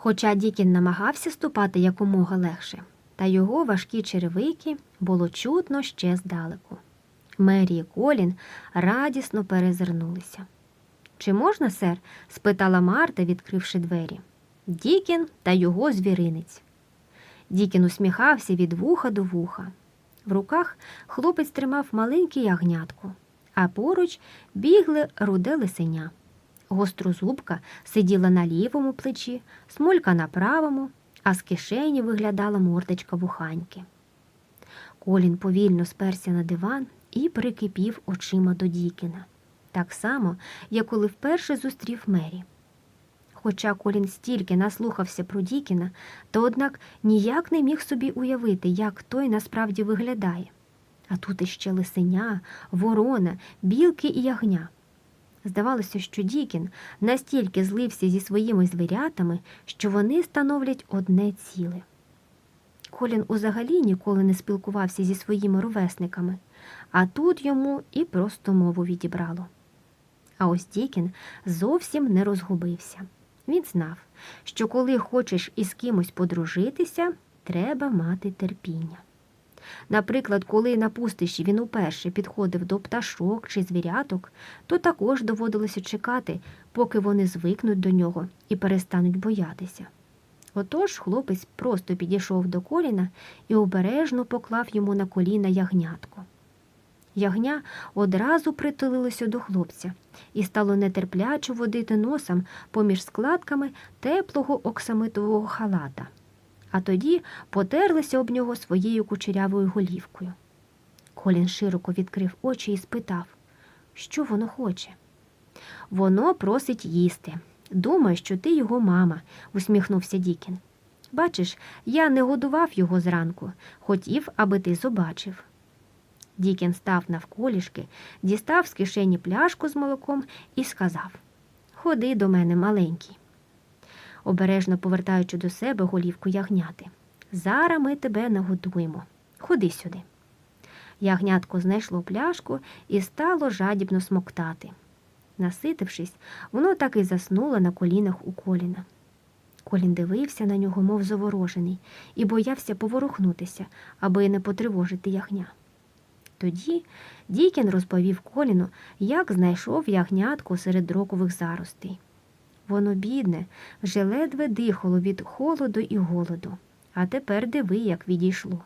Хоча Дікін намагався ступати якомога легше, та його важкі черевики було чутно ще здалеку. Мері і Колін радісно перезирнулися. Чи можна, сер? спитала Марта, відкривши двері. Дікін та його звіринець. Дікін усміхався від вуха до вуха. В руках хлопець тримав маленьке ягнятко, а поруч бігли руде лисеня. Гострозубка сиділа на лівому плечі, смолька на правому, а з кишені виглядала мордочка вуханьки. Колін повільно сперся на диван і прикипів очима до Дікіна, так само, як коли вперше зустрів Мері. Хоча Колін стільки наслухався про Дікіна, то однак ніяк не міг собі уявити, як той насправді виглядає. А тут іще лисеня, ворона, білки і ягня. Здавалося, що Дікін настільки злився зі своїми звірятами, що вони становлять одне ціле. Колін узагалі ніколи не спілкувався зі своїми ровесниками, а тут йому і просто мову відібрало. А ось Дікін зовсім не розгубився. Він знав, що коли хочеш із кимось подружитися, треба мати терпіння. Наприклад, коли на пустищі він уперше підходив до пташок чи звіряток, то також доводилося чекати, поки вони звикнуть до нього і перестануть боятися. Отож хлопець просто підійшов до коліна і обережно поклав йому на коліна ягнятко. Ягня одразу притулилося до хлопця і стало нетерпляче водити носом поміж складками теплого оксамитового халата, а тоді потерлися об нього своєю кучерявою голівкою. Колін широко відкрив очі і спитав, що воно хоче. Воно просить їсти. Думаю, що ти його мама, усміхнувся Дікін. Бачиш, я не годував його зранку, хотів, аби ти побачив. Дікін став навколішки, дістав з кишені пляшку з молоком і сказав Ходи до мене, маленький. Обережно повертаючи до себе голівку ягняти. Зараз ми тебе нагодуємо. Ходи сюди. Ягнятко знайшло пляшку і стало жадібно смоктати. Наситившись, воно так і заснуло на колінах у коліна. Колін дивився на нього, мов заворожений, і боявся поворухнутися, аби не потривожити ягня. Тоді Дікін розповів Коліну, як знайшов ягнятку серед рокових заростей. Воно, бідне, вже ледве дихало від холоду і голоду, а тепер диви, як відійшло.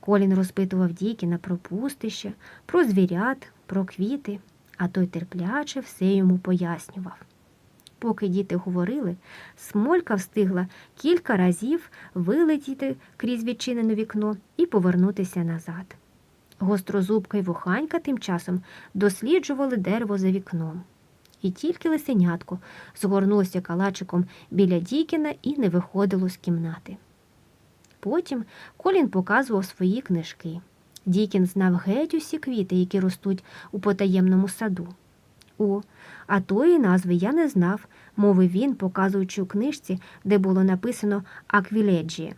Колін розпитував Дікіна про пустище, про звірят, про квіти, а той терпляче все йому пояснював. Поки діти говорили, смолька встигла кілька разів вилетіти крізь відчинене вікно і повернутися назад. Гострозубка й вуханька тим часом досліджували дерево за вікном. І тільки лисенятко згорнулося калачиком біля Дікіна і не виходило з кімнати. Потім Колін показував свої книжки. Дікін знав геть усі квіти, які ростуть у потаємному саду. О, а тої назви я не знав, мовив він, показуючи у книжці, де було написано аквіледжія.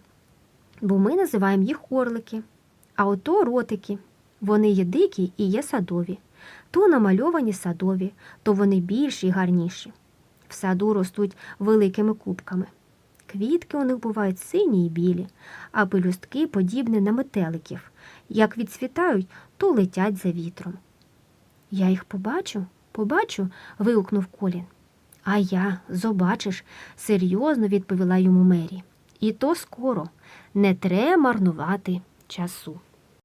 Бо ми називаємо їх орлики. А ото ротики. Вони є дикі і є садові. То намальовані садові, то вони більші й гарніші. В саду ростуть великими кубками. Квітки у них бувають сині й білі, а пелюстки подібні на метеликів. Як відцвітають, то летять за вітром. Я їх побачу, побачу. вигукнув Колін. А я, зобачиш, серйозно відповіла йому Мері. І то скоро не треба марнувати часу.